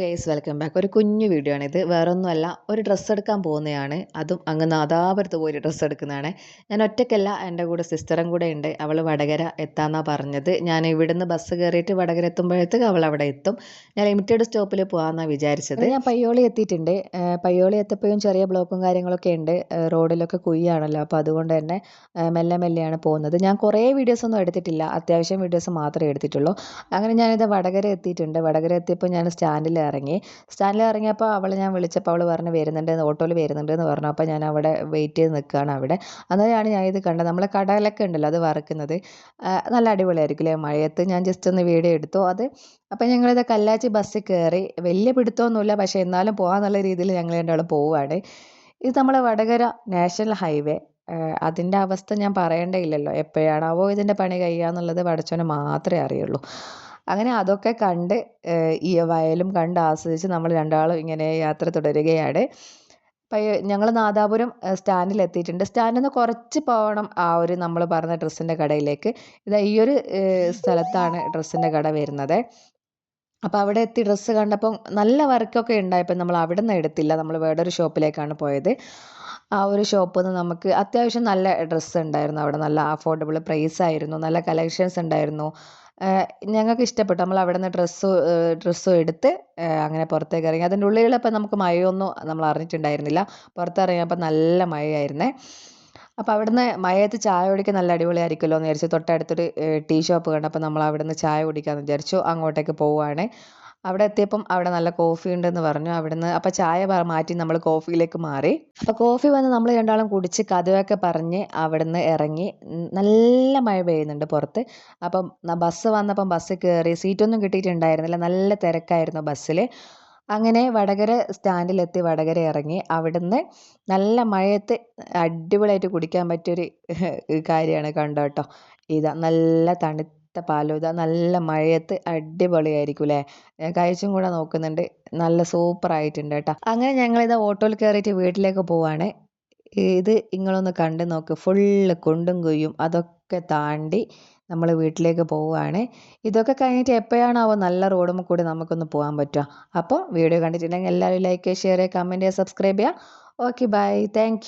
Guys welcome back ഒരു കുഞ്ഞു video ആണ് ഇത്. വേറൊന്നുമല്ല ഒരു ഡ്രസ്സ് എടുക്കാൻ പോകുന്നതാണ് അതും അങ്ങ് നാദാപുരത്ത് പോയി ഡ്രസ്സ് എടുക്കുന്നതാണ്. ഞാൻ ഒറ്റയ്ക്കല്ല എന്റെ കൂടെ സിസ്റ്ററും കൂടെ ഉണ്ട്. അവൾ വടകര എത്താന്നാണ് പറഞ്ഞത്. ഞാൻ ഇവിടുന്ന് ബസ് കയറിയിട്ട് വടകര എത്തുമ്പോഴത്തേക്ക് അവൾ അവിടെ എത്തും. ഞാൻ ലിമിറ്റഡ് സ്റ്റോപ്പിൽ പോകാമെന്നാണ് വിചാരിച്ചത്. ഞാൻ പയ്യോളി എത്തിയിട്ടുണ്ട്. പയ്യോളി എത്തപ്പോഴും ചെറിയ ബ്ലോക്കും കാര്യങ്ങളൊക്കെ ഉണ്ട്. റോഡിലൊക്കെ കുയ്യാണല്ലോ അപ്പോൾ അതുകൊണ്ട് തന്നെ മെല്ലെ മെല്ലെയാണ് പോകുന്നത്. ഞാൻ കുറേ വീഡിയോസ് ഒന്നും എടുത്തിട്ടില്ല. അത്യാവശ്യം വീഡിയോസ് മാത്രമേ എടുത്തിട്ടുള്ളൂ. അങ്ങനെ ഞാനിത് വടകര എത്തിയിട്ടുണ്ട്. വടകര എത്തിയപ്പോൾ ഞാൻ സ്റ്റാൻഡിൽ ഇറങ്ങി. സ്റ്റാൻഡിൽ ഇറങ്ങിയപ്പോൾ അവളെ ഞാൻ വിളിച്ചപ്പോൾ അവൾ പറഞ്ഞു വരുന്നുണ്ട് ഓട്ടോയിൽ വരുന്നുണ്ട് എന്ന് പറഞ്ഞു. അപ്പോൾ ഞാൻ അവിടെ വെയിറ്റ് ചെയ്ത് നിൽക്കുകയാണ് അവിടെ. അന്നേരമാണ് ഞാൻ ഇത് കണ്ടത്. നമ്മളെ കടലൊക്കെ ഉണ്ടല്ലോ അത് വറുക്കുന്നത്. നല്ല അടിപൊളിയായിരിക്കും അല്ലേ? മഴയത്ത് ഞാൻ ജസ്റ്റ് ഒന്ന് വീഡിയോ എടുത്തു. അത് അപ്പം ഞങ്ങളിത് കല്ലാച്ചി ബസ്സിൽ കയറി വലിയ പിടുത്തമൊന്നുമില്ല പക്ഷേ എന്നാലും പോകാമെന്നുള്ള രീതിയിൽ ഞങ്ങൾ രണ്ടാളും പോവുകയാണ്. ഇത് നമ്മളെ വടകര നാഷണൽ ഹൈവേ അതിന്റെ അവസ്ഥ ഞാൻ പറയേണ്ടയില്ലല്ലോ എപ്പോഴാണാവോ ഇതിന്റെ പണി കഴിയുക എന്നുള്ളത് പഠിച്ചവന് മാത്രമേ അറിയുള്ളൂ. അങ്ങനെ അതൊക്കെ കണ്ട് ഈ വയലും കണ്ട് ആസ്വദിച്ച് നമ്മൾ രണ്ടാളും ഇങ്ങനെ യാത്ര തുടരുകയാണ്. ഞങ്ങൾ നാദാപുരം സ്റ്റാൻഡിൽ എത്തിയിട്ടുണ്ട് സ്റ്റാൻഡിൽ നിന്ന് കുറച്ച് പോകണം ആ ഒരു നമ്മൾ പറഞ്ഞ ഡ്രസ്സിന്റെ കടയിലേക്ക്. ഇതാ ഈ ഒരു സ്ഥലത്താണ് ഡ്രസ്സിന്റെ കട വരുന്നത്. അപ്പോൾ അവിടെ എത്തി ഡ്രസ്സ് കണ്ടപ്പം നല്ല വർക്കൊക്കെ ഉണ്ടായപ്പോൾ നമ്മൾ അവിടെ നിന്ന് എടുത്തില്ല. നമ്മൾ വേറൊരു ഷോപ്പിലേക്കാണ് പോയത്. ആ ഒരു ഷോപ്പിൽ നിന്ന് നമുക്ക് അത്യാവശ്യം നല്ല ഡ്രസ്സ് ഉണ്ടായിരുന്നു അവിടെ. നല്ല അഫോർഡബിൾ പ്രൈസ് ആയിരുന്നു. നല്ല കളക്ഷൻസ് ഉണ്ടായിരുന്നു. ഞങ്ങൾക്ക് ഇഷ്ടപ്പെട്ടു. നമ്മൾ അവിടെ നിന്ന് ഡ്രസ്സ് ഡ്രസ്സും എടുത്ത് അങ്ങനെ പുറത്തേക്ക് ഇറങ്ങി. അതിന്റെ ഉള്ളിലപ്പോൾ നമുക്ക് മഴയൊന്നും നമ്മൾ അറിഞ്ഞിട്ടുണ്ടായിരുന്നില്ല. പുറത്തിറങ്ങിയപ്പോൾ നല്ല മഴയായിരുന്നേ. അപ്പോൾ അവിടുന്ന് മഴയത്ത് ചായ കുടിക്കാൻ നല്ല അടിപൊളിയായിരിക്കുമല്ലോ എന്ന് വിചാരിച്ചു. തൊട്ടടുത്തൊരു ടീ ഷോപ്പ് കണ്ടപ്പോൾ നമ്മൾ അവിടുന്ന് ചായ കുടിക്കാമെന്ന് വിചാരിച്ചു. അങ്ങോട്ടേക്ക് പോവുകയാണ്. അവിടെ എത്തിയപ്പം അവിടെ നല്ല കോഫി ഉണ്ടെന്ന് പറഞ്ഞു. അവിടുന്ന് അപ്പം ചായ മാറ്റി നമ്മൾ കോഫിയിലേക്ക് മാറി. അപ്പോൾ കോഫി വന്ന് നമ്മൾ രണ്ടാളും കുടിച്ച് കഥയൊക്കെ പറഞ്ഞ് അവിടുന്ന് ഇറങ്ങി. നല്ല മഴ പെയ്യുന്നുണ്ട് പുറത്ത്. അപ്പം ബസ് വന്നപ്പം ബസ് കയറി സീറ്റൊന്നും കിട്ടിയിട്ടുണ്ടായിരുന്നില്ല. നല്ല തിരക്കായിരുന്നു ബസ്സിൽ അങ്ങനെ വടകര സ്റ്റാൻഡിലെത്തി വടകര ഇറങ്ങി. അവിടുന്ന് നല്ല മഴയത്ത് അടിപൊളിയായിട്ട് കുടിക്കാൻ പറ്റിയൊരു കാര്യമാണ് കണ്ടോ കേട്ടോ ഇതാ നല്ല തണുത്ത തണുത്ത ഇതാ നല്ല മഴയത്ത് അടിപൊളിയായിരിക്കും അല്ലേ കഴിച്ചും കൂടെ നോക്കുന്നുണ്ട്. നല്ല സൂപ്പർ ആയിട്ടുണ്ട് കേട്ടോ. അങ്ങനെ ഞങ്ങളിത് ഓട്ടോയിൽ കയറിയിട്ട് വീട്ടിലേക്ക് പോവാണ്. ഇത് നിങ്ങളൊന്ന് കണ്ടു നോക്ക്. ഫുള്ള് കുണ്ടും കുയ്യും അതൊക്കെ താണ്ടി നമ്മൾ വീട്ടിലേക്ക് പോവുകയാണ് ഇതൊക്കെ കഴിഞ്ഞിട്ട് എപ്പോഴാണാവോ നല്ല റോഡും കൂടി നമുക്കൊന്ന് പോകാൻ പറ്റുക. അപ്പോൾ വീഡിയോ കണ്ടിട്ടുണ്ടെങ്കിൽ എല്ലാവരും ലൈക്ക് ഷെയർ കമന്റ് സബ്സ്ക്രൈബ് ചെയ്യുക. Okay bye thank